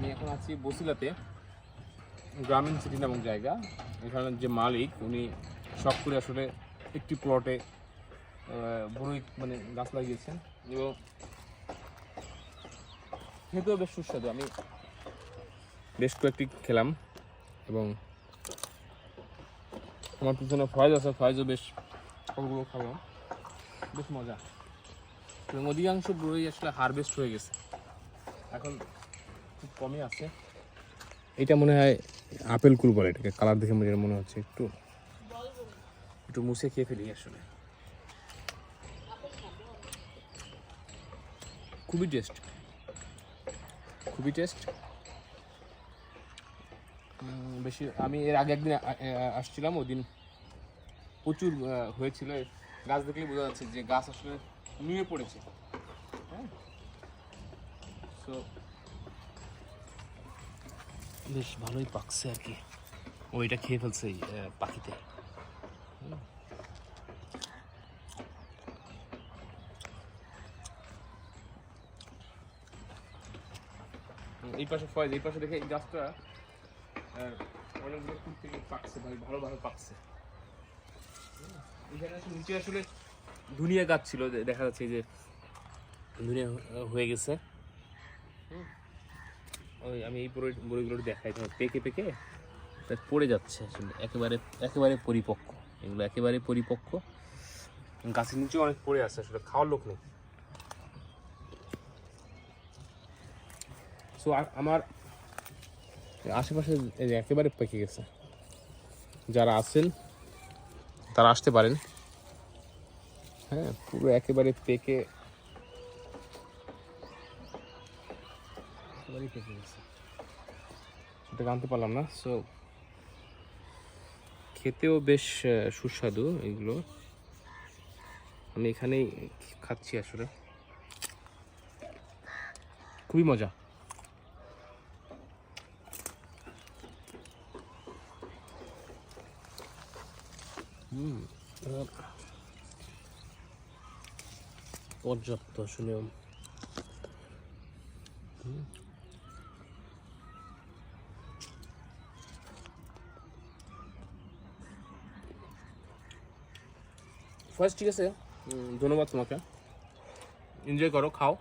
আমি এখন আছি বসিলাতে, গ্রামীণ সিটি নামক জায়গা। এখানে যে মালিক, উনি শখ করে আসলে একটি প্লটে বড়ই মানে গাছ লাগিয়েছেন। এবং খেতেও বেশ সুস্বাদু। আমি বেশ কয়েকটি খেলাম এবং আমার পিছনে ফয়েজ আছে, ফয়েজও বেশ ফলগুলো খাব বেশ মজা। এবং অধিকাংশ বড়ই আসলে হারভেস্ট হয়ে গেছে। এখন খুব কমই আছে। এটা মনে হয় আপেল কুল বলে এটাকে। কালার দেখে মনে হচ্ছে একটু একটু মুছে খেয়ে ফেলি আসলে। খুবই টেস্ট। খুবই টেস্ট। বেশি আমি এর আগে একদিন আসছিলাম, ওই দিন প্রচুর হয়েছিল। গাছ দেখলেই বোঝা যাচ্ছে যে গাছ আসলে নুয়ে পড়েছে। হ্যাঁ? সো বেশ ভালোই পাকছে আর কি। ওইটা খেয়ে ফেলছে পাখিতে। এই পাশে ফয়েজ এই পাশে দেখে এই গাছটা অনেকগুলো থেকে পাকছে ভাই ভালোভাবে পাকছে। হুম, এখানে নিচে আসলে দুনিয়া গাছ ছিল দেখা যাচ্ছে যে। দুনিয়া হ- হয়ে গেছে। হুম। ওই আমি এই বড়ি বড়িগুলো দেখাই তোমার পেকে পেকে। পড়ে যাচ্ছে আসলে, একেবারে একেবারে পরিপক্ক। এগুলো একেবারে পরিপক্ক। গাছের নিচে অনেক পড়ে আছে, আসলে খাওয়ার লোক নেই। সো আমার আশেপাশে একেবারে পেকে গেছে। যারা আছেন, তারা আসতে পারেন। হ্যাঁ পুরো একেবারে পেকে একেবারেই গেছে। সেটা আনতে পারলাম না। সো খেতেও বেশ সুস্বাদু এগুলো। আমি এখানেই খাচ্ছি আসলে। খুবই মজা। পর্যাপ্ত আসলে। হুম। ফার্স্ট ঠিক আছে? ধন্যবাদ তোমাকে। এনজয় করো খাও।